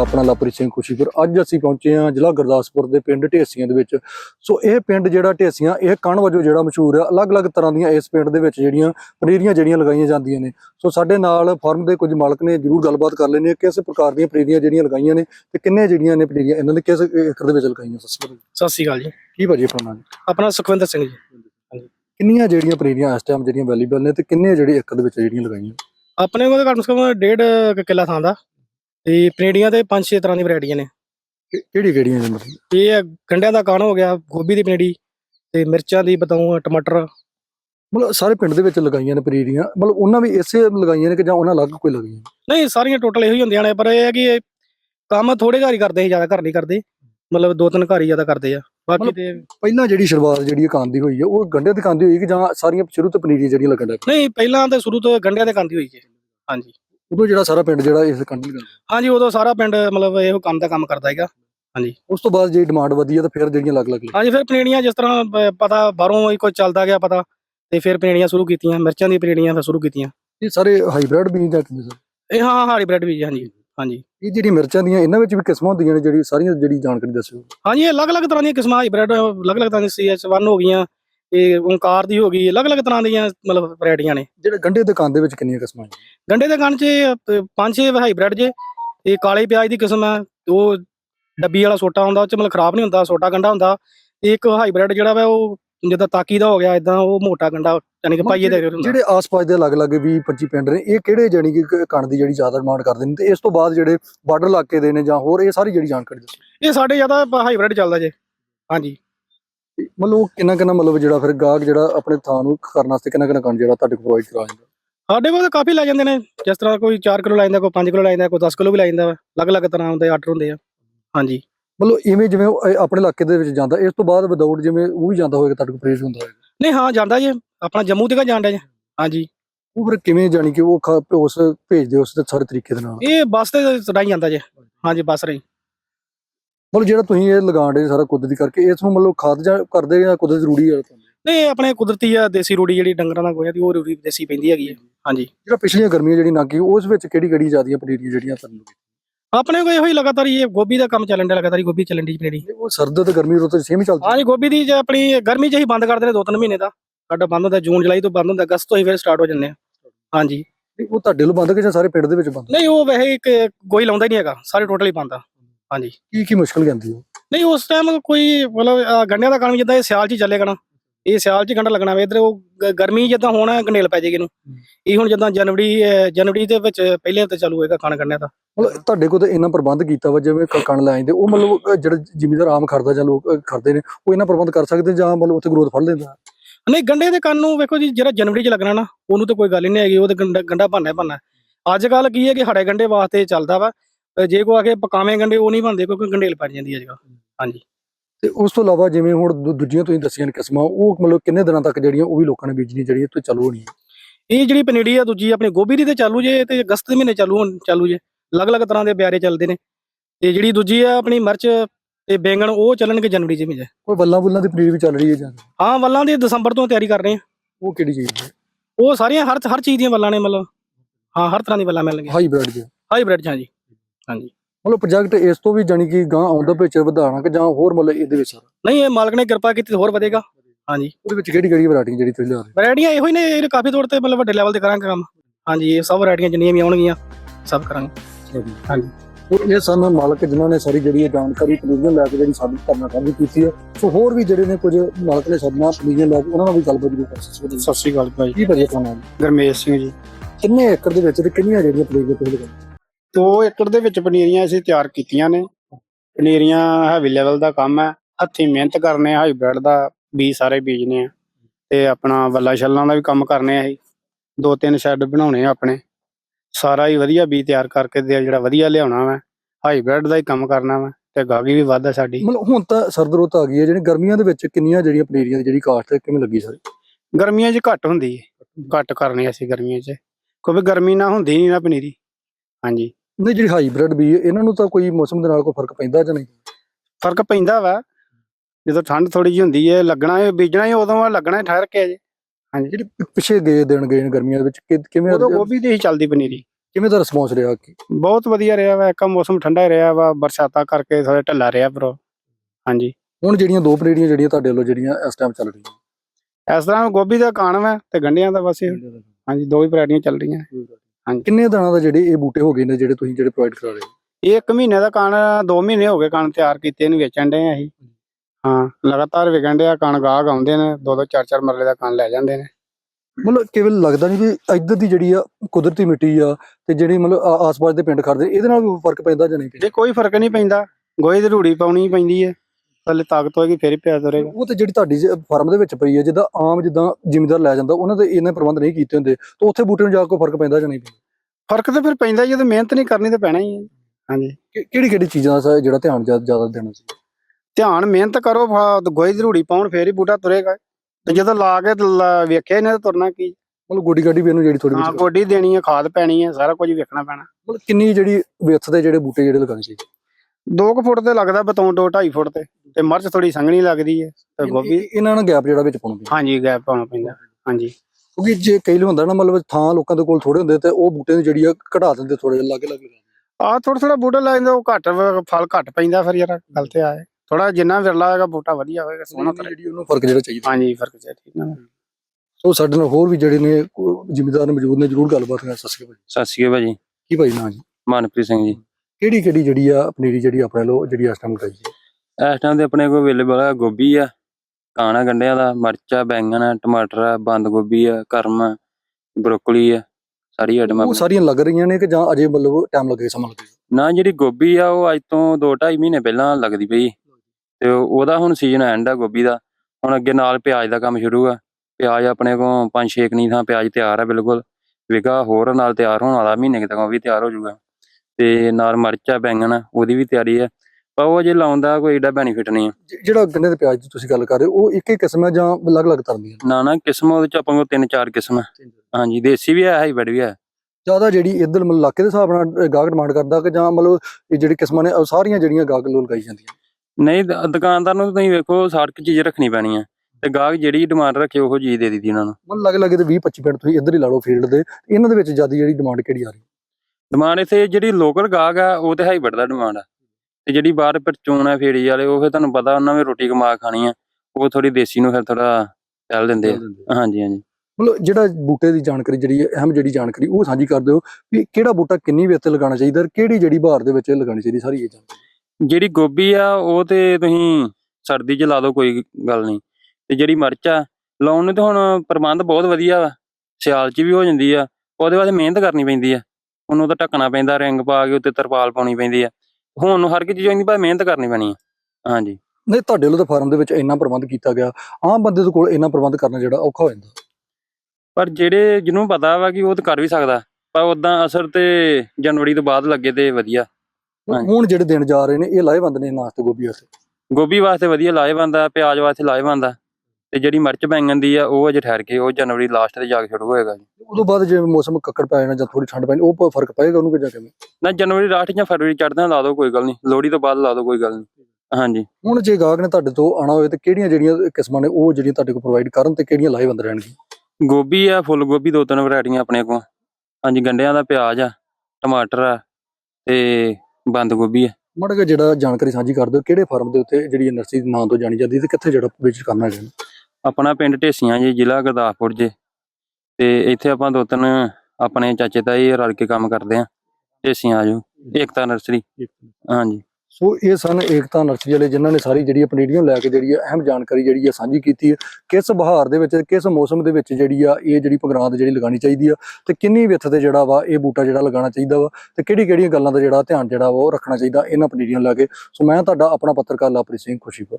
ਆਪਣਾ ਲਵਪ੍ਰੀਤ ਸਿੰਘ ਖੁਸ਼ੀਪੁਰ। ਅੱਜ ਅਸੀਂ ਪਹੁੰਚੇ ਹਾਂ ਜ਼ਿਲ੍ਹਾ ਗੁਰਦਾਸਪੁਰ ਦੇ ਪਿੰਡ ਢੇਸੀਆਂ ਦੇ ਵਿੱਚ। ਸੋ ਇਹ ਪਿੰਡ ਜਿਹੜਾ ਢੇਸੀਆਂ ਇਹ ਕਣ ਵਜੋਂ ਜਿਹੜਾ ਮਸ਼ਹੂਰ ਹੈ ਅਲੱਗ-ਅਲੱਗ ਤਰ੍ਹਾਂ ਦੀਆਂ ਇਸ ਪਿੰਡ ਦੇ ਵਿੱਚ ਜਿਹੜੀਆਂ ਪਨੀਰੀਆਂ ਜਿਹੜੀਆਂ ਲਗਾਈਆਂ ਜਾਂਦੀਆਂ ਨੇ। ਸੋ ਸਾਡੇ ਨਾਲ ਫਾਰਮ ਦੇ ਕੁਝ ਮਾਲਕ ਨੇ ਜਰੂਰ ਗੱਲਬਾਤ ਕਰ ਲੈਣੀ ਹੈ ਕਿਸ ਪ੍ਰਕਾਰ ਦੀਆਂ ਪਨੀਰੀਆਂ ਜਿਹੜੀਆਂ ਲਗਾਈਆਂ ਨੇ ਤੇ ਕਿੰਨੇ ਜਿਹੜੀਆਂ ਨੇ ਪਨੀਰੀਆਂ ਇਹਨਾਂ ਨੇ ਕਿਸ ਏਕੜ ਦੇ ਵਿੱਚ ਲਗਾਈਆਂ। ਸਤਿ ਸ਼੍ਰੀ ਅਕਾਲ ਜੀ। ਕੀ ਭਾਜੀ ਆਪਣਾ ਨਾਮ? ਆਪਣਾ ਸੁਖਵਿੰਦਰ ਸਿੰਘ ਜੀ। ਕਿੰਨੀਆਂ ਜਿਹੜੀਆਂ ਪਨੀਰੀਆਂ ਇਸ ਟਾਈਮ ਜਿਹੜੀਆਂ ਅਵੇਲੇਬਲ ਨੇ ਤੇ ਕਿੰਨੇ ਜਿਹੜੇ ਏਕੜ ਦੇ ਵਿੱਚ ਜਿਹੜੀਆਂ ਲਗਾਈਆਂ? ਆਪਣੇ ਕੋਲ ਘੱਟ ਤੋਂ ਘੱਟ ਡੇਢ ਕਿੱਲਾ ਥਾਂ ਦਾ। ਤੇ ਪਨੀੜੀਆਂ ਤੇ ਪੰਜ ਛੇ ਤਰ੍ਹਾਂ ਦੀ ਵੈਰਾਈਟੀਆਂ ਨੇ। ਕਿਹੜੀ ਕਿਹੜੀਆਂ ਨੇ ਮਤਲਬ? ਇਹ ਆ ਗੰਡਿਆਂ ਦਾ ਕਾਣ ਹੋ ਗਿਆ ਗੋਭੀ ਦੀ ਪਨੀੜੀ ਤੇ ਮਿਰਚਾਂ ਦੀ ਬਤਾਉ ਟਮਾਟਰ। ਮਤਲਬ ਸਾਰੇ ਪਿੰਡ ਦੇ ਵਿੱਚ ਲਗਾਈਆਂ ਨੇ ਪਨੀਰੀਆਂ ਮਤਲਬ ਉਹਨਾਂ ਵੀ ਇਸੇ ਲਗਾਈਆਂ ਨੇ ਕਿ ਜਾਂ ਉਹਨਾਂ ਅਲੱਗ ਕੋਈ ਲਗਾਈਆਂ ਨਹੀਂ ਸਾਰੀਆਂ ਟੋਟਲ ਇਹੋ ਹੀ ਹੁੰਦੀਆਂ ਨੇ ਪਰ ਇਹ ਹੈ ਕਿ ਇਹ ਕੰਮ ਥੋੜੇ ਘਰ ਹੀ ਕਰਦੇ ਸੀ ਜ਼ਿਆਦਾ ਘਰ ਨਹੀਂ ਕਰਦੇ। ਮਤਲਬ ਦੋ ਤਿੰਨ ਘਰ ਹੀ ਜ਼ਿਆਦਾ ਕਰਦੇ ਆ। ਬਾਕੀ ਮਤਲਬ- ਤੇ ਪਹਿਲਾਂ ਜਿਹੜੀ ਸ਼ੁਰੂਆਤ ਜਿਹੜੀ ਇਹ ਕਾਂ ਦੀ ਹੋਈ ਹੈ ਉਹ ਗੰਡੇ ਦੀ ਕਾਂ ਦੀ ਹੋਈ ਕਿ ਜਾਂ ਸਾਰੀਆਂ ਸ਼ੁਰੂ ਤੋਂ ਪਨੀਰੀਆਂ ਜਿਹੜੀਆਂ ਲੱਗਣ ਲੱਗ ਨਹੀਂ ਪਹਿਲਾਂ ਤਾਂ ਸ਼ੁਰੂ ਤੋਂ ਗੰਡਿਆਂ ਦੇ ਕੰਦੀ ਹੋਈ ਜੀ ਹਾਂਜੀ। ਉਦੋਂ ਜਿਹੜਾ ਸਾਰਾ ਪਿੰਡ ਜਿਹੜਾ ਇਸ ਕੰਡ ਲਗਾ ਹਾਂਜੀ ਉਦੋਂ ਸਾਰਾ ਪਿੰਡ ਮਤਲਬ ਇਹੋ ਕੰਮ ਦਾ ਕੰਮ ਕਰਦਾ ਹੈਗਾ। ਉਸ ਤੋਂ ਬਾਅਦ ਜੇ ਡਿਮਾਂਡ ਵਧੀ ਹੈ ਤਾਂ ਫਿਰ ਜਿਹੜੀਆਂ ਅਲੱਗ ਅਲੱਗ ਹਾਂਜੀ ਫਿਰ ਪਨੀੜੀਆਂ ਜਿਸ ਤਰ੍ਹਾਂ ਪ- ਪਤਾ ਬਾਹਰੋਂ ਹੀ ਕੋਈ ਚੱਲਦਾ ਗਿਆ ਪਤਾ ਤੇ ਫਿਰ ਪਨੀੜੀਆਂ ਸ਼ੁਰੂ ਕੀਤੀਆਂ ਮਿਰਚਾਂ ਦੀਆਂ ਪਨੀੜੀਆਂ ਫਿਰ ਸ਼ੁਰੂ ਕੀਤੀਆਂ। ਇਹ ਸਾਰੇ ਹਾਈਬ੍ਰਿਡ ਬੀਜ ਜਾਂ ਕਿਵੇਂ ਸਰ? ਇਹ ਹਾਂ ਹਾਰੀ ਬ੍ਰੈਡ ਵੀ ਹਾਂਜੀ ਹਾਂਜੀ। ਇਹ ਜਿਹੜੀ ਮਿਰਚਾਂ ਦੀਆਂ ਇਹਨਾਂ ਵਿੱਚ ਵੀ ਕਿਸਮਾਂ ਹੁੰਦੀਆਂ ਨੇ ਜਿਹੜੀ ਸਾਰੀਆਂ ਜਿਹੜੀ ਜਾਣਕਾਰੀ ਦੱਸਿਓ। ਹਾਂਜੀ ਇਹ ਅਲੱਗ-ਅਲੱਗ ਤਰ੍ਹਾਂ ਦੀਆਂ ਕਿਸਮਾਂ ਹਾਈਬ੍ਰਿਡ ਅਲੱਗ-ਅਲੱਗ ਤਰ੍ਹਾਂ ਦੀ ਸੀਐਚ1 ਹੋ ਗਈਆਂ ਇਹ ਓਂਕਾਰ ਦੀ ਹੋ ਗਈ ਅਲੱਗ-ਅਲੱਗ ਤਰ੍ਹਾਂ ਦੀਆਂ ਮਤਲਬ ਵੈਰਾਈਟੀਆਂ ਨੇ। ਜਿਹੜੇ ਗੰਡੇ ਦੇ ਕਾਂ ਦੇ ਵਿੱਚ ਕਿੰਨੀਆਂ ਕਿਸਮਾਂ ਨੇ? ਗੰਡੇ ਦੇ ਕਣ 'ਚ ਅ, ਪੰਜ ਛੇ ਹਾਈਬ੍ਰਿਡ ਜੇ ਇਹ ਕਾਲੇ ਪਿਆਜ਼ ਦੀ ਕਿਸਮ ਹੈ ਉਹ ਡੱਬੀ ਵਾਲਾ ਸੋਟਾ ਹੁੰਦਾ ਉਹ 'ਚ ਮਤਲਬ ਖਰਾਬ ਨਹੀਂ ਹੁੰਦਾ ਸੋਟਾ ਗੰਡਾ ਹੁੰਦਾ। ਤੇ ਇੱਕ ਹਾਈਬ੍ਰਿਡ ਜਿਹੜਾ ਵਾ ਉਹ ਜਿੱਦਾਂ ਤਾਕੀ ਦਾ ਹੋ ਗਿਆ ਇਦਾਂ ਉਹ ਮੋਟਾ ਗੰਡਾ ਯਾਨੀ ਕਿ ਪਾਈਏ ਦੇ ਹੁੰਦਾ ਜਿਹੜੇ ਆਸ-ਪਾਸ ਦੇ ਅਲੱਗ-ਅਲੱਗ 20 25 ਪਿੰਡ ਨੇ ਇਹ ਕਿਹੜੇ ਜਾਨੀ ਕਿ ਕ- ਕਣ ਦੀ ਜਿਹੜੀ ਜ਼ਿਆਦਾ ਡਿਮਾਂਡ ਕਰਦੇ ਨੇ? ਤੇ ਇਸ ਤੋਂ ਬਾਅਦ ਜਿਹੜੇ ਬਾਰਡਰ ਇਲਾਕੇ ਦੇ ਨੇ ਜਾਂ ਹੋਰ ਇਹ ਸਾਰੀ ਜਿਹੜੀ ਜਾਣਕਾਰੀ ਦੱਸੋ। ਇਹ ਸਾਡੇ ਜ਼ਿਆਦਾ ਹਾਈਬ੍ਰਿਡ ਚੱਲਦਾ ਜੇ। ਹਾਂਜੀ। ਤੇ ਮਤਲਬ ਕਿੰਨਾ ਕਿੰਨਾ ਮਤਲਬ ਜਿਹੜਾ ਫਿਰ ਗਾਹਕ ਜਿਹੜਾ ਆਪਣੇ ਥਾਂ ਨੂੰ ਕਰਨ ਵਾਸਤੇ ਕਿੰਨਾ ਕਿੰਨਾ ਕਣ ਜਿਹੜਾ ਤੁਹਾਡੇ ਕੋਲ ਪ੍ਰੋਵਾਈਡ ਕਰਾ ਜਾਂਦਾ ਸਾਡੇ ਕੋਲ ਤਾਂ ਕਾਫੀ ਲੈ ਜਾਂਦੇ ਨੇ। ਜਿਸ ਤਰ੍ਹਾਂ ਕੋਈ 4 ਕਿਲੋ ਲੈ ਜਾਂਦਾ ਕੋਈ 5 ਕਿਲੋ ਲੈ ਜਾਂਦਾ ਕੋਈ 10 ਕਿਲੋ ਵੀ ਲੈ ਜਾਂਦਾ ਅਲੱਗ-ਅਲੱਗ ਤਰ੍ਹਾਂ ਦੇ ਆਰਡਰ ਹੁੰਦੇ ਆ। ਹਾਂਜੀ। ਮਤਲਬ ਇਵੇਂ ਜਿਵੇਂ ਆਪਣੇ ਇਲਾਕੇ ਦੇ ਵਿੱਚ ਜਾਂਦਾ ਇਸ ਤੋਂ ਬਾਅਦ ਵਿਦਆਊਟ ਜਿਵੇਂ ਉਹ ਵੀ ਜਾਂਦਾ ਹੋਵੇਗਾ ਤੁਹਾਡੇ ਕੋਲ ਪ੍ਰੇਸ ਹੁੰਦਾ ਹੋਵੇਗਾ ਨਹੀਂ ਹਾਂ ਜਾਂਦਾ ਜੇ। ਆਪਣਾ ਜੰਮੂ ਤੇ ਜਾਂਦਾ ਜੇ। ਹਾਂਜੀ। ਉਹ ਫਿਰ ਕਿਵੇਂ ਜਾਣੀ ਕਿ ਉਹ ਉਸ ਭੇਜਦੇ ਉਸ ਦੇ ਸਾਰੇ ਤਰੀਕੇ ਦੇ ਨਾਲ? ਇਹ ਬੱਸ ਤੇ ਚੜਾਈ ਜਾਂਦਾ ਜੇ। ਹਾਂਜੀ ਬੱਸ ਰਹੀ। ਮਤਲਬ ਜਿਹੜਾ ਤੁਸੀਂ ਇਹ ਲਗਾਉਂਦੇ ਸਾਰਾ ਕੁਦਰਤੀ ਕਰਕੇ ਇਸ ਨੂੰ ਮਤਲਬ ਖਾਦ ਜਾਂ ਕਰਦੇ ਜਾਂ ਕੁਦਰਤ ਜ਼ਰੂਰੀ ਹੈ ਤੁਹਾਨੂੰ? ਨਹੀਂ ਇਹ ਆਪਣੇ ਕੁਦਰਤੀ ਆ ਦੇਸੀ ਰੂੜੀ ਜਿਹੜੀ ਡੰਗਰਾਂ ਦਾ ਗੋਇਆ ਦੀ ਉਹ ਰੂੜੀ ਦੇਸੀ ਪੈਂਦੀ ਹੈਗੀ ਹੈ ਹਾਂਜੀ। ਜਿਹੜਾ ਪਿਛਲੀਆਂ ਗਰਮੀਆਂ ਜਿਹੜੀ ਨਾਗੀ ਉਸ ਵਿੱਚ ਕਿਹੜੀ ਕਿਹੜੀ ਜ਼ਿਆਦੀਆਂ ਪਨੀਰੀਆਂ ਜਿਹੜੀਆਂ ਤੁਹਾਨੂੰ ਆਪਣੇ ਕੋਲ ਇਹੋ ਹੀ ਲਗਾਤਾਰ ਇਹ ਗੋਭੀ ਦਾ ਕੰਮ ਚੱਲਣ ਡਿਆ ਲਗਾਤਾਰ ਹੀ ਗੋਭੀ ਚੱਲਣ ਦੀ ਜਿਹੜੀ ਉਹ ਸਰਦ ਤੇ ਗਰਮੀ ਰੁੱਤ ਸੇਮ ਹੀ ਚੱਲਦੀ ਹਾਂਜੀ ਗੋਭੀ ਦੀ ਜੇ ਆਪਣੀ ਗਰਮੀ ਚ ਹੀ ਬੰਦ ਕਰਦੇ ਨੇ ਦੋ ਤਿੰਨ ਮਹੀਨੇ ਦਾ ਸਾਡਾ ਬੰਦ ਹੁੰਦਾ ਜੂਨ ਜੁਲਾਈ ਤੋਂ ਬੰਦ ਹੁੰਦਾ ਅਗਸਤ ਤੋਂ ਹੀ ਫਿਰ ਸਟਾਰਟ ਹੋ ਜਾਂਦੇ ਆ। ਹਾਂਜੀ। ਉਹ ਤੁਹਾਡੇ ਲੋ ਬੰਦ ਕਿ ਜਾਂ ਸਾਰੇ ਪਿੰਡ ਦੇ ਵਿੱਚ ਬੰਦ? ਨਹੀਂ ਉਹ ਵੈਸੇ ਇੱਕ ਕੋਈ ਲਾਉਂਦਾ ਹੀ ਨਹੀਂ ਹੈਗਾ ਸਾਰੇ ਟੋਟਲੀ ਬੰਦ ਆ। ਹਾਂਜੀ। ਕੀ ਕੀ ਮੁਸ਼ਕਲ ਆਉਂਦੀ ਹੈ? ਨਹੀਂ ਉਸ ਟਾਈਮ ਕੋਈ ਮਤਲਬ ਅਹ, ਗੰਢਿਆਂ ਦਾ ਕੰਮ ਜਿੱਦਾਂ ਇਹ ਸਿਆਲ 'ਚ ਹੀ ਚੱਲੇਗਾ ਨਾ ਇਹ ਸਿਆਲ 'ਚ ਹੀ ਗੰਢਾ ਲੱਗਣਾ ਵੇ ਇਧਰ ਉਹ ਗ- ਗਰਮੀ ਜਿੱਦਾਂ ਹੋਣਾ ਗੰਢੇਲ ਪੈ ਜਾਏਗੀ ਇਹਨੂੰ। ਇਹ ਹੁਣ ਜਿੱਦਾਂ ਜਨਵਰੀ ਅਹ, ਜਨਵਰੀ ਦੇ ਵਿੱਚ ਪਹਿਲੇ ਹਫ਼ਤੇ ਚਾਲੂ ਹੋਏਗਾ ਕਣ ਗੰਢਿਆਂ ਦਾ। ਮਤਲਬ ਤੁਹਾਡੇ ਕੋਲ ਤਾਂ ਇੰਨਾ ਪ੍ਰਬੰਧ ਕੀਤਾ ਵਾ ਜਿਵੇਂ ਕ- ਕਣ ਲੈ ਆਉਂਦੇ ਉਹ ਮਤਲਬ ਅਹ, ਜਿਹੜਾ ਜ਼ਿਮੀਦਾਰ ਆਮ ਖੜਦਾ ਜਾਂ ਲੋਕ ਅਹ, ਖੜਦੇ ਨੇ ਉਹ ਇਹਨਾਂ ਪ੍ਰਬੰਧ ਕਰ ਸਕਦੇ ਜਾਂ ਮਤਲਬ ਉੱਥੇ ਗਰੋਥ ਫੜ ਲੈਂਦਾ? ਨਹੀਂ ਗੰਢੇ ਦੇ ਕੰਨ ਨੂੰ ਵੇਖੋ ਜੀ ਜਿਹੜਾ ਜਨਵਰੀ 'ਚ ਲੱਗਣਾ ਨਾ ਉਹਨੂੰ ਤਾਂ ਕੋਈ ਗੱਲ ਹੀ ਨਹੀਂ ਹੈਗੀ ਉਹ ਤੇ ਗੰਢਾ ਗੰਢਾ ਬਣਨਾ ਹੀ ਬਣਨਾ ਅੱਜ ਕੱਲ ਕੀ ਹੈ ਕਿ ਹੜੇ ਗੰਢੇ ਵਾਸਤੇ ਚੱਲਦਾ ਵਾ ਜੇ ਕੋ ਆ ਕੇ ਪਕਾਵੇਂ ਗੰਢੇ ਉਹ ਨਹੀਂ ਬਣਦੇ ਕਿਉਂਕਿ ਗੰਢੇਲ ਪੈ ਜਾਂਦੀ ਹੈ ਕੱਲ ਹਾਂਜੀ। ਤੇ ਉਸ ਤੋਂ ਇਲਾਵਾ ਜਿਵੇਂ ਹੁਣ ਦੂ- ਦੂਜੀਆਂ ਤੁਸੀਂ ਦੱਸੀਆਂ ਨੇ ਕਿਸਮਾਂ ਉਹ ਮਤਲਬ ਕਿੰਨੇ ਦਿਨਾਂ ਤੱਕ ਜਿਹੜੀਆਂ ਉਹ ਵੀ ਲੋਕਾਂ ਨੇ ਬੀਜਣੀ ਜਿਹੜੀਆਂ ਤੋਂ ਚਾਲੂ ਹੋਣੀ ਹੈ ਇਹ ਜਿਹੜੀ ਪਨੀੜੀ ਆ ਦੂਜੀ ਆਪਣੀ ਗੋਭੀ ਦੀ ਤੇ ਚਾਲੂ ਜੇ ਤੇ ਅਗਸਤ ਦੇ ਮਹੀਨੇ ਚਾਲੂ ਹੋਣ ਚਾਲੂ ਜੇ। ਅਲੱਗ-ਅਲੱਗ ਤਰ੍ਹਾਂ ਦੇ ਬਿਆਰੇ ਚੱਲਦੇ ਨੇ। ਤੇ ਜਿਹੜੀ ਦੂਜੀ ਆ ਆਪਣੀ ਮਿਰਚ ਤੇ ਬੈਂਗਣ ਉਹ ਚੱਲਣਗੇ ਜਨਵਰੀ ਚ ਮਹੀਨੇ। ਕੋਈ ਵੱਲਾਂ ਬੁੱਲਾਂ ਦੀ ਪਨੀਰ ਵੀ ਚੱਲ ਰਹੀ ਹੈ ਜਾਂ? ਹਾਂ ਵੱਲਾਂ ਦੀ ਦਸੰਬਰ ਤੋਂ ਤਿਆਰੀ ਕਰ ਰਹੇ ਆ ਉਹ ਕਿਹੜੀ ਚੀਜ਼ ਹੈ ਉਹ ਸਾਰੀਆਂ ਹਰ ਹਰ ਚੀਜ਼ ਦੀਆਂ ਵੱਲਾਂ ਨੇ ਮਤਲਬ। ਹਾਂ ਹਰ ਤਰ੍ਹਾਂ ਦੀ ਵੱਲਾਂ ਮਿਲਣਗੀਆਂ। ਹਾਈਬ੍ਰਿਡ ਦੇ ਹਾਈਬ੍ਰਿਡ ਚ ਹਾਂ ਜੀ ਹਾਂਜੀ। ਮਤਲਬ ਪ੍ਰੋਜੈਕਟ ਇਸ ਤੋਂ ਵੀ ਜਾਣੀ ਕਿ ਗਾਂ ਆਉਂਦਾ ਪਿਕਚਰ ਵਧਾਉਣਾ ਕਿ ਜਾਂ ਹੋਰ ਮਤਲਬ ਇਹਦੇ ਵਿੱਚ ਸਾਰਾ? ਨਹੀਂ ਇਹ ਮਾਲਕ ਨੇ ਕਿਰਪਾ ਕੀਤੀ ਤੇ ਹੋਰ ਵਧੇਗਾ। ਹਾਂਜੀ। ਉਹਦੇ ਵਿੱਚ ਕਿਹੜੀ ਕਿਹੜੀ ਵੈਰਾਈਟੀ ਜਿਹੜੀ ਤੁਸੀਂ ਲਿਆ ਰਹੇ ਵੈਰਾਈਟੀਆਂ ਇਹੋ ਹੀ ਨੇ ਇਹ ਕਾਫੀ ਤੌਰ ਤੇ ਮਤਲਬ ਵੱਡੇ ਲੈਵਲ ਤੇ ਕਰਾਂਗੇ ਕੰਮ। ਹਾਂਜੀ ਇਹ ਸਭ ਵੈਰਾਈਟੀਆਂ ਜਿੰਨੀਆਂ ਵੀ ਆਉਣਗੀਆਂ ਸਭ ਕਰਾਂਗੇ। ਹਾਂਜੀ। ਉਹ ਇਹ ਸਨ ਮਾਲਕ ਜਿਨ੍ਹਾਂ ਨੇ ਸਾਰੀ ਜਿਹੜੀ ਇਹ ਜਾਣਕਾਰੀ ਪਨੀਰੀਆਂ ਲੈ ਕੇ ਜਿਹੜੀ ਸਾਡੀ ਕਰਨਾ ਸਾਂਝੀ ਕੀਤੀ ਹੈ। ਸੋ ਹੋਰ ਵੀ ਜਿਹੜੇ ਨੇ ਕੁਝ ਮਾਲਕ ਨੇ ਸਾਡੇ ਨਾਲ ਪਨੀਰੀਆਂ ਲੈ ਕੇ ਉਹਨਾਂ ਨਾਲ ਵੀ ਗੱਲਬਾਤ ਜ਼ਰੂਰ ਕਰ ਸਕਦੇ ਸਤਿ ਸ਼੍ਰੀ ਅਕਾਲ ਭਾਈ ਕੀ ਭਾਜੀ ਆਪਣਾ ਨਾਮ? ਗਰਮੇਸ਼ ਸਿੰਘ ਜੀ। ਕਿੰਨੇ ਏਕੜ ਦੇ ਵਿੱਚ ਤੇ ਕਿੰਨੀਆਂ ਜਿਹੜੀਆਂ ਪਨੀਰੀਆਂ ਤੁਸੀਂ ਲਗਾਈਆਂ? 2 ਏਕੜ ਦੇ ਵਿੱਚ ਪਨੀਰੀਆਂ ਅਸੀਂ ਤਿਆਰ ਕੀਤੀਆਂ ਨੇ। ਪਨੀਰੀਆਂ ਹੈਵੀ ਲੈਵਲ ਦਾ ਕੰਮ ਹੈ। ਹੱਥੀਂ ਮਿਹਨਤ ਕਰਨੇ ਹਾਈਬ੍ਰਿਡ ਦਾ ਬੀਜ ਸਾਰੇ ਬੀਜਨੇ ਆ। ਤੇ ਆਪਣਾ ਵੱਲਾ ਛੱਲਾਂ ਦਾ ਵੀ ਕੰਮ ਕਰਨੇ ਆ ਅਸੀਂ। ਦੋ ਤਿੰਨ ਸ਼ੈੱਡ ਬਣਾਉਣੇ ਆ ਆਪਣੇ। ਸਾਰਾ ਹੀ ਵਧੀਆ ਬੀਜ ਤਿਆਰ ਕਰਕੇ ਤੇ ਜਿਹੜਾ ਵਧੀਆ ਲਿਆਉਣਾ ਵਾ ਹਾਈਬ੍ਰਿਡ ਦਾ ਹੀ ਕੰਮ ਕਰਨਾ ਵਾ ਤੇ ਗਾਗੀ ਵੀ ਵੱਧ ਆ ਸਾਡੀ। ਮਤਲਬ ਹੁਣ ਤਾਂ ਸਰਦ ਰੁੱਤ ਆ ਗਈ ਹੈ ਜਿਹੜੀ ਗਰਮੀਆਂ ਦੇ ਵਿੱਚ ਕਿੰਨੀਆਂ ਜਿਹੜੀਆਂ ਪਨੀਰੀਆਂ ਦੀ ਜਿਹੜੀ ਕਾਸਟ ਹੈ ਕਿਵੇਂ ਲੱਗੀ ਸਾਰੀ? ਗਰਮੀਆਂ 'ਚ ਘੱਟ ਹੁੰਦੀ ਹੈ। ਘੱਟ ਕਰਨੀ ਅਸੀਂ ਗਰਮੀਆਂ 'ਚ। ਕਿਉਂਕਿ ਗਰਮੀ ਨਾ ਹੁੰਦੀ ਨਹੀਂ ਨਾ ਪਨੀਰੀ। ਹਾਂਜੀ। ਨਹੀਂ ਜਿਹੜੀ ਹਾਈਬ੍ਰਿਡ ਵੀ ਹੈ, ਇਹਨਾਂ ਨੂੰ ਤਾਂ ਕੋਈ ਮੌਸਮ ਦੇ ਨਾਲ ਕੋਈ ਫ਼ਰਕ ਪੈਂਦਾ ਜਾਂ ਨਹੀਂ? ਫ਼ਰਕ ਪੈਂਦਾ ਵਾ। ਜਦੋਂ ਠੰਡ ਥੋੜੀ ਜਿਹੀ ਹੁੰਦੀ ਹੈ ਲੱਗਣਾ ਹੈ ਬੀਜਣਾ ਹੀ ਉਦੋਂ ਆ ਲੱਗਣਾ ਹੈ ਠਹਿਰ ਕੇ ਅਜੇ। ਹਾਂਜੀ। ਜਿਹੜੀ ਪਿੱਛੇ ਗਏ ਦਿਨ ਗਏ ਨੇ ਗਰਮੀਆਂ ਦੇ ਵਿੱਚ ਕਿ- ਕਿਵੇਂ ਉਦੋਂ ਗੋਭੀ ਦੀ ਹੀ ਚੱਲਦੀ ਪਨੀਰੀ। ਕਿਵੇਂ ਦਾ ਰਿਸਪੌਂਸ ਰਿਹਾ ਕਿ ਬਹੁਤ ਵਧੀਆ ਰਿਹਾ ਵਾ ਇੱਕ ਮੌਸਮ ਠੰਡਾ ਹੀ ਰਿਹਾ ਵਾ ਬਰਸਾਤਾਂ ਕਰਕੇ ਥੋੜਾ ਢਿੱਲਾ ਰਿਹਾ ਪਰ ਹਾਂਜੀ। ਹੁਣ ਜਿਹੜੀਆਂ ਦੋ ਪਨੀਰੀਆਂ ਜਿਹੜੀਆਂ ਤੁਹਾਡੇ ਵੱਲੋਂ ਜਿਹੜੀਆਂ ਇਸ ਟਾਈਮ ਚੱਲ ਰਹੀਆਂ? ਇਸ ਤਰ੍ਹਾਂ ਗੋਭੀ ਦਾ ਕਾਣ ਵਾ ਤੇ ਗੰਢਿਆਂ ਦਾ ਬਸ ਇਹ। ਹਾਂਜੀ ਦੋ ਹੀ ਵੈਰਾਈਟੀਆਂ ਚੱਲ ਰਹੀਆਂ। ਕਿੰਨੇ ਦਿਨਾਂ ਦਾ ਜਿਹੜੇ ਇਹ ਬੂਟੇ ਹੋ ਗਏ ਨੇ ਜਿਹੜੇ ਤੁਸੀਂ ਜਿਹੜੇ ਪ੍ਰੋਵਾਈਡ ਕਰਾ ਰਹੇ ਹੋ? ਇਹ ਇੱਕ ਮਹੀਨੇ ਦਾ ਕਣ ਦੋ ਮਹੀਨੇ ਹੋ ਗਏ ਕਣ ਤਿਆਰ ਕੀਤੇ ਇਹਨੂੰ ਵੇਚਣ ਦੇ ਅਸੀਂ। ਹਾਂ ਲਗਾਤਾਰ ਵਿਕਣ ਡਿਆ ਕਣ ਗਾਹਕ ਆਉਂਦੇ ਨੇ ਦੋ ਦੋ ਚਾਰ ਚਾਰ ਮਰਲੇ ਦਾ ਕਣ ਲੈ ਜਾਂਦੇ ਨੇ। ਮਤਲਬ ਕੇਵਲ ਲੱਗਦਾ ਨਹੀਂ ਵੀ ਇੱਧਰ ਦੀ ਜਿਹੜੀ ਆ ਕੁਦਰਤੀ ਮਿੱਟੀ ਆ ਤੇ ਜਿਹੜੀ ਮਤਲਬ ਆ- ਆਸ-ਪਾਸ ਦੇ ਪਿੰਡ ਖੜਦੇ ਇਹਦੇ ਨਾਲ ਵੀ ਫ਼ਰਕ ਪੈਂਦਾ ਜਾਂ ਨਹੀਂ ਪੈਂਦਾ? ਜੇ ਕੋਈ ਫ਼ਰਕ ਨਹੀਂ ਪੈਂਦਾ ਗੋਹੇ ਦੀ ਰੂੜੀ ਪਾਉਣੀ ਪੈਂਦੀ ਹੈ ਥੱਲੇ ਤਾਕਤ ਹੋਏਗੀ ਫੇਰ ਹੀ ਪਿਆ ਤੁਰੇਗਾ ਉਹ ਤੇ ਜਿਹੜੀ ਤੁਹਾਡੀ ਫਾਰਮ ਦੇ ਵਿੱਚ ਪਈ ਹੈ ਜਿੱਦਾਂ ਆਮ ਜਿੱਦਾਂ ਜ਼ਿਮੀਦਾਰ ਲੈ ਜਾਂਦਾ ਉਹਨਾਂ ਦੇ ਇਹਨੇ ਪ੍ਰਬੰਧ ਨਹੀਂ ਕੀਤੇ ਹੁੰਦੇ ਤਾਂ ਉੱਥੇ ਬੂਟੇ ਨੂੰ ਜਾ ਕੇ ਕੋਈ ਫ਼ਰਕ ਪੈਂਦਾ ਜਾਂ ਨਹੀਂ ਪੈਂਦਾ? ਫ਼ਰਕ ਤਾਂ ਫਿਰ ਪੈਂਦਾ ਹੀ ਹੈ, ਜਦੋਂ ਮਿਹਨਤ ਨਹੀਂ ਕਰਨੀ ਤਾਂ ਪੈਣਾ ਹੀ ਹੈ। ਹਾਂਜੀ। ਕਿਹੜੀ ਕਿਹੜੀ ਚੀਜ਼ਾਂ ਦਾ ਸਾ- ਜਿਹੜਾ ਧਿਆਨ ਜ਼ਿਆਦਾ ਦੇਣਾ ਸੀ? ਧਿਆਨ ਮਿਹਨਤ ਕਰੋ ਗੋਹੇ ਦੀ ਰੂੜੀ ਪਾਉਣ ਫੇਰ ਹੀ ਬੂਟਾ ਤੁਰੇਗਾ ਤੇ ਜਦੋਂ ਲਾ ਕੇ ਵੇਖਿਆ ਇਹਨੇ ਤਾਂ ਤੁਰਨਾ ਕੀ? ਮਤਲਬ ਗੋਡੀ ਗਾਡੀ ਵੀ ਇਹਨੂੰ ਜਿਹੜੀ ਥੋੜੀ ਹਾਂ ਗੋਡੀ ਦੇਣੀ ਹੈ ਖਾਦ ਪੈਣੀ ਹੈ ਸਾਰਾ ਕੁਝ ਵੇਖਣਾ ਪੈਣਾ। ਮਤਲਬ ਕਿੰਨੀ ਜਿਹੜੀ ਵਿੱਥ ਦੇ ਜਿਹੜੇ ਬੂਟੇ ਜਿਹੜੇ ਲਗਾਉਣੇ ਚਾਹੀਦੇ? 2 ਫੁੱਟ ਤੇ ਲੱਗਦਾ ਬਤੌਂ 2 2.5 ਫੁੱਟ ਤੇ। ਤੇ ਮਿਰਚ ਥੋੜੀ ਸੰਘਣੀ ਲੱਗਦੀ ਹੈ ਤੇ ਗੋਭੀ ਇਹ- ਇਹਨਾਂ ਨਾਲ ਗੈਪ ਜਿਹੜਾ ਵਿੱਚ ਪਾਉਣਾ ਪੈਂਦਾ। ਹਾਂਜੀ ਗੈਪ ਪਾਉਣਾ ਪੈਂਦਾ। ਹਾਂਜੀ। ਕਿਉਂਕਿ ਜੇ ਕਈ ਹੁੰਦਾ ਨਾ ਮਤਲਬ ਥਾਂ ਲੋਕਾਂ ਦੇ ਕੋਲ ਥੋੜੇ ਹੁੰਦੇ ਤੇ ਉਹ ਬੂਟੇ ਨੂੰ ਜਿਹੜੀ ਆ ਘਟਾ ਦਿੰਦੇ ਥੋੜੇ ਜਿਹਾ ਲੱਗੇ ਲੱਗੇ। ਆ ਥੋੜਾ ਥੋੜਾ ਬੂਟਾ ਲਾ ਜਾਂਦਾ ਉਹ ਘੱਟ ਫਲ ਘੱਟ ਪੈਂਦਾ ਫਿਰ ਯਾਰ ਗੱਲ ਤੇ ਆਏ ਥੋੜਾ ਜਿੰਨਾ ਵਿਰਲਾ ਹੋਏਗਾ ਬੂਟਾ ਵਧੀਆ ਹੋਏਗਾ ਸੋਹਣਾ ਤਰੇ ਜਿਹੜੀ ਉਹਨੂੰ ਫ਼ਰਕ ਜਿਹੜਾ ਚਾਹੀਦਾ। ਹਾਂਜੀ ਫ਼ਰਕ ਚਾਹੀਦਾ ਨਾ। ਸੋ ਸਾਡੇ ਨਾਲ ਹੋਰ ਵੀ ਜਿਹੜੇ ਨੇ ਜ਼ਿਮੀਦਾਰ ਮੌਜੂਦ ਨੇ ਜਰੂਰ ਗੱਲਬਾਤ ਕਰ ਸਕੇ ਭਾਈ ਸਤਿ ਸ਼੍ਰੀ ਅਕਾਲ ਭਾਜੀ। ਕੀ ਭਾਈ ਨਾਂ ਜੀ? ਮਨਪ੍ਰੀਤ ਸਿੰਘ ਜੀ। ਕਿਹੜੀ ਕਿਹੜੀ ਜਿਹੜੀ ਆ ਪਨੀਰੀ ਜਿਹੜੀ ਆਪਣੇ ਲੋ ਜਿਹੜੀ ਇਸ ਟਾਈਮ ਲਗਾਈ ਹੈ ਇਸ ਟਾਈਮ ਤੇ ਆਪਣੇ ਕੋਲ ਅਵੇਲੇਬਲ ਆ ਗੋਭੀ ਆ ਕਾਣਾ ਗੰਡਿਆਂ ਦਾ ਮਰਚਾ ਬੈਂਗਣ ਆ ਟਮਾਟਰ ਆ ਬੰਦ ਗੋਭੀ ਆ ਕਰਮ ਬਰੋਕਲੀ ਆ ਸਾਰੀ ਆਈਟਮਾਂ ਉਹ ਸਾਰੀਆਂ ਲੱਗ ਰਹੀਆਂ ਨੇ ਕਿ ਜਾਂ ਅਜੇ ਮਤਲਬ ਟਾਈਮ ਲੱਗੇ ਸਮਾਂ ਲੱਗੇ? ਨਾ ਜਿਹੜੀ ਗੋਭੀ ਆ ਉਹ ਅੱਜ ਤੋਂ 2.5 ਮਹੀਨੇ ਪਹਿਲਾਂ ਲੱਗਦੀ ਪਈ। ਤੇ ਉਹ- ਉਹਦਾ ਹੁਣ ਸੀਜ਼ਨ ਐਂਡ ਆ ਗੋਭੀ ਦਾ। ਹੁਣ ਅੱਗੇ ਨਾਲ ਪਿਆਜ਼ ਦਾ ਕੰਮ ਸ਼ੁਰੂ ਆ। ਪਿਆਜ਼ ਆਪਣੇ ਕੋਲ 5-6 ਕਨੀ ਥਾਂ ਪਿਆਜ਼ ਤਿਆਰ ਆ ਬਿਲਕੁਲ। ਵਿਗਾ ਹੋਰ ਨਾਲ ਤਿਆਰ ਹੋਣ ਵਾਲਾ ਮਹੀਨੇ ਤੱਕ ਉਹ ਵੀ ਤਿਆਰ ਹੋ ਜਾਊਗਾ। ਤੇ ਨਾਲ ਮਰਚਾ ਬੈਂਗਣ ਉਹਦੀ ਵੀ ਤਿਆਰੀ ਆ ਪਰ ਉਹ ਜੇ ਲਾਉਣ ਦਾ ਕੋਈ ਏਡਾ ਬੈਨੀਫਿਟ ਨਹੀਂ ਜ- ਜਿਹੜਾ ਗੰਨੇ ਦੇ ਪਿਆਜ਼ ਦੀ ਤੁਸੀਂ ਗੱਲ ਕਰ ਰਹੇ ਹੋ ਉਹ ਇੱਕ ਹੀ ਕਿਸਮ ਹੈ ਜਾਂ ਅਲੱਗ-ਅਲੱਗ ਤਰ੍ਹਾਂ ਦੀਆਂ? ਨਾ ਨਾ ਕਿਸਮ ਉਹਦੇ ਚ ਆਪਾਂ ਕੋਲ ਤਿੰਨ ਚਾਰ ਕਿਸਮ ਆ ਹਾਂਜੀ ਦੇਸੀ ਵੀ ਹੈ ਹਾਈਬ੍ਰਿਡ ਵੀ ਹੈ। ਜ਼ਿਆਦਾ ਜਿਹੜੀ ਇੱਧਰ ਮਤਲਬ ਇਲਾਕੇ ਦੇ ਹਿਸਾਬ ਨਾਲ ਗਾਹਕ ਡਿਮਾਂਡ ਕਰਦਾ ਕਿ ਜਾਂ ਮਤਲਬ ਇਹ ਜਿਹੜੀ ਕਿਸਮਾਂ ਨੇ ਉਹ ਸਾਰੀਆਂ ਜਿਹੜੀਆਂ ਗਾਹਕ ਲੋ ਲਗਾਈ ਜਾਂਦੀਆਂ? ਨਹੀਂ ਦੁਕਾਨਦਾਰ ਨੂੰ ਤੁਸੀਂ ਵੇਖੋ ਸਾਰਕ ਚੀਜ਼ ਰੱਖਣੀ ਪੈਣੀ ਆ ਤੇ ਗਾਹਕ ਜਿਹੜੀ ਡਿਮਾਂਡ ਰੱਖੇ ਉਹ ਚੀਜ਼ ਦੇ ਦਿੱਤੀ ਉਹਨਾਂ ਨੂੰ। ਮਤਲਬ ਲੱਗ-ਲੱਗ ਤੇ 20-25 ਪਿੰਡ ਤੁਸੀਂ ਇੱਧਰ ਹੀ ਲਾ ਲਓ ਫੀਲਡ ਦੇ ਇਹਨਾਂ ਦੇ ਵਿੱਚ ਜ਼ਿਆਦਾ ਜਿਹੜੀ ਡਿਮਾਂਡ ਕਿਹੜੀ ਆ ਰਹੀ? ਡਿਮਾਂਡ ਇੱਥੇ ਜਿਹੜੀ ਲੋਕਲ ਗਾਹਕ ਆ ਉਹ ਤੇ ਹਾਈਬ੍ਰਿਡ ਦਾ ਡਿਮਾਂਡ ਆ ਤੇ ਜਿਹੜੀ ਬਾਹਰ ਪਰਚੂਨ ਆ ਫੇਰੀ ਵਾਲੇ ਉਹ ਫਿਰ ਤੁਹਾਨੂੰ ਪਤਾ ਉਹਨਾਂ ਵੀ ਰੋਟੀ ਕਮਾ ਖਾਣੀ ਆ ਉਹ ਥੋੜੀ ਦੇਸੀ ਨੂੰ ਫਿਰ ਥੋੜਾ ਪਹਿਲ ਦਿੰਦੇ ਆ। ਹਾਂਜੀ ਹਾਂਜੀ। ਮਤਲਬ ਜਿਹੜਾ ਬੂਟੇ ਦੀ ਜਾਣਕਾਰੀ ਜਿਹੜੀ ਹੈ, ਅਹਿਮ ਜਿਹੜੀ ਜਾਣਕਾਰੀ ਉਹ ਸਾਂਝੀ ਕਰ ਦਿਓ ਵੀ ਕਿਹੜਾ ਬੂਟਾ ਕਿੰਨੀ ਵੇਤੇ ਲਗਾਉਣਾ ਚਾਹੀਦਾ ਤੇ ਕਿਹੜੀ ਜਿਹੜੀ ਬਹਾਰ ਦੇ ਵਿੱਚ ਲਗਾਉਣੀ ਚਾਹੀਦੀ ਸਾਰੀ ਇਹ ਜਾਣਕਾਰੀ। ਜਿਹੜੀ ਗੋਭੀ ਆ ਉਹ ਤੇ ਤੁਸੀਂ ਸਰਦੀ 'ਚ ਲਾ ਦਿਓ ਕੋਈ ਗੱਲ ਨਹੀਂ। ਤੇ ਜਿਹੜੀ ਮਿਰਚ ਆ ਲਾਉਣ ਨੂੰ ਤਾਂ ਹੁਣ ਪ੍ਰਬੰਧ ਬਹੁਤ ਵਧੀਆ ਵਾ। ਸਿਆਲ 'ਚ ਵੀ ਹੋ ਜਾਂਦੀ ਆ ਉਹਦੇ ਵਾਸਤੇ ਮਿਹਨਤ ਕਰਨੀ ਪੈਂਦੀ ਆ। ਉਹਨੂੰ ਤਾਂ ਢੱਕਣਾ ਪੈਂਦਾ ਰਿੰਗ ਪਾ ਕੇ ਉੱਤੇ ਤਰਪਾਲ ਪਾਉਣੀ ਪੈਂਦੀ ਆ। ਹੁਣ ਨੂੰ ਹਰ ਇੱਕ ਚੀਜ਼ ਹੁੰਦੀ ਪਰ ਮਿਹਨਤ ਕਰਨੀ ਪੈਣੀ ਆ। ਹਾਂਜੀ। ਨਹੀਂ ਤੁਹਾਡੇ ਵੱਲੋਂ ਤਾਂ ਫਾਰਮ ਦੇ ਵਿੱਚ ਇੰਨਾ ਪ੍ਰਬੰਧ ਕੀਤਾ ਗਿਆ। ਆਮ ਬੰਦੇ ਦੇ ਕੋਲ ਇੰਨਾ ਪ੍ਰਬੰਧ ਕਰਨਾ ਜਿਹੜਾ ਔਖਾ ਹੋ ਜਾਂਦਾ। ਪਰ ਜਿਹੜੇ ਜਿਹਨੂੰ ਪਤਾ ਵਾ ਕਿ ਉਹ ਤਾਂ ਕਰ ਵੀ ਸਕਦਾ ਪਰ ਉਦਾਂ ਅਸਰ ਤੇ ਜਨਵਰੀ ਤੋਂ ਬਾਅਦ ਲੱਗੇ ਤੇ ਵਧੀਆ। ਹੁਣ ਜਿਹੜੇ ਦਿਨ ਜਾ ਰਹੇ ਨੇ ਇਹ ਲਾਹੇਵੰਦ ਨੇ ਨਾਸਤੇ ਗੋਭੀ ਵਾਸਤੇ। ਗੋਭੀ ਵਾਸਤੇ ਵਧੀਆ ਲਾਹੇਵੰਦ ਆ ਪਿਆਜ਼ ਵਾਸਤੇ ਲਾਹੇਵੰਦ ਆ। ਤੇ ਜਿਹੜੀ ਮਿਰਚ ਬੈਂਗਣ ਦੀ ਆ ਉਹ ਅਜੇ ਠਹਿਰ ਕੇ ਉਹ ਜਨਵਰੀ ਲਾਸਟ ਤੇ ਜਾ ਕੇ ਸ਼ੁਰੂ ਹੋਏਗਾ ਜੀ। ਉਦੋਂ ਬਾਅਦ ਜੇ ਮੌਸਮ ਕੱਕੜ ਪੈ ਜਾਣਾ ਜਾਂ ਥੋੜੀ ਠੰਡ ਪੈ ਜਾਣੀ ਉਹ ਫ਼ਰਕ ਪਏਗਾ ਉਹਨੂੰ ਕਿ ਜਾਂ ਕਿਵੇਂ? ਨਾ ਜਨਵਰੀ ਲਾਸਟ ਜਾਂ ਫਰਵਰੀ ਚੜ੍ਹਦਾ ਲਾ ਦਿਓ ਕੋਈ ਗੱਲ ਨਹੀਂ। ਲੋਹੜੀ ਤੋਂ ਬਾਅਦ ਲਾ ਦਿਓ ਕੋਈ ਗੱਲ ਨਹੀਂ। ਹਾਂਜੀ। ਹੁਣ ਜੇ ਗਾਹਕ ਨੇ ਤੁਹਾਡੇ ਤੋਂ ਆਣਾ ਹੋਵੇ ਤੇ ਕਿਹੜੀਆਂ ਜਿਹੜੀਆਂ ਕਿਸਮਾਂ ਨੇ ਉਹ ਜਿਹੜੀਆਂ ਤੁਹਾਡੇ ਕੋਲ ਪ੍ਰੋਵਾਈਡ ਕਰਨ ਤੇ ਕਿਹੜੀਆਂ ਲਾਹੇਵੰਦ ਰਹਿਣਗੀਆਂ? ਗੋਭੀ ਆ ਫੁੱਲ ਗੋਭੀ ਦੋ ਤਿੰਨ ਵੈਰਾਈਟੀਆਂ ਆਪਣੇ ਕੋਲ। ਹਾਂਜੀ ਗੰਡਿਆਂ ਦਾ ਪਿਆਜ਼ ਆ ਟਮਾਟਰ ਆ ਤੇ ਬੰਦ ਗੋਭੀ ਆ। ਮਾੜਾ ਜਿਹਾ ਜਿਹੜਾ ਜਾਣਕਾਰੀ ਸਾਂਝੀ ਕਰ ਦਿਓ ਕਿਹੜੇ ਫਾਰਮ ਦੇ ਉੱਤੇ ਜਿਹੜੀ ਨਰਸਰੀ ਦੇ ਨਾਂ ਤੋਂ ਜਾਣੀ ਜਾਂਦੀ ਤੇ ਕਿੱਥੇ ਜਿਹੜਾ ਵਿਜ਼ਿਟ ਕਰਨਾ ਹੈ ਆਪਣਾ ਪਿੰਡ ਢੇਸੀਆਂ ਜੀ ਜ਼ਿਲ੍ਹਾ ਗੁਰਦਾਸਪੁਰ ਜੇ। ਤੇ ਇੱਥੇ ਆਪਾਂ ਦੋ ਤਿੰਨ ਆਪਣੇ ਚਾਚੇ ਤਾਏ ਰਲ ਕੇ ਕੰਮ ਕਰਦੇ ਆ ਢੇਸੀਆਂ ਆਜੋ ਏਕਤਾ ਨਰਸਰੀ। ਹਾਂਜੀ। ਸੋ ਇਹ ਸਨ ਏਕਤਾ ਨਰਸਰੀ ਵਾਲੇ ਜਿਨ੍ਹਾਂ ਨੇ ਸਾਰੀ ਜਿਹੜੀ ਪਨੀਰੀਆਂ ਲੈ ਕੇ ਜਿਹੜੀ ਹੈ ਅਹਿਮ ਜਾਣਕਾਰੀ ਜਿਹੜੀ ਹੈ ਸਾਂਝੀ ਕੀਤੀ ਹੈ ਕਿਸ ਬਹਾਰ ਦੇ ਵਿੱਚ ਕਿਸ ਮੌਸਮ ਦੇ ਵਿੱਚ ਜਿਹੜੀ ਆ ਇਹ ਜਿਹੜੀ ਪਗਰਾਂਦ ਜਿਹੜੀ ਲਗਾਉਣੀ ਚਾਹੀਦੀ ਆ ਤੇ ਕਿੰਨੀ ਵਿੱਥ ਤੇ ਜਿਹੜਾ ਵਾ ਇਹ ਬੂਟਾ ਜਿਹੜਾ ਲਗਾਉਣਾ ਚਾਹੀਦਾ ਵਾ ਤੇ ਕਿਹੜੀ ਕਿਹੜੀਆਂ ਗੱਲਾਂ ਦਾ ਜਿਹੜਾ ਧਿਆਨ ਜਿਹੜਾ ਵਾ ਉਹ ਰੱਖਣਾ ਚਾਹੀਦਾ ਇਹਨਾਂ ਪਨੀਰੀਆਂ ਲੈ ਕੇ। ਸੋ ਮੈਂ ਤੁਹਾਡਾ ਆਪਣਾ ਪੱਤਰਕਾਰ ਲਾਪਰੀ ਸਿੰਘ ਖੁਸ਼ੀਪੁਰ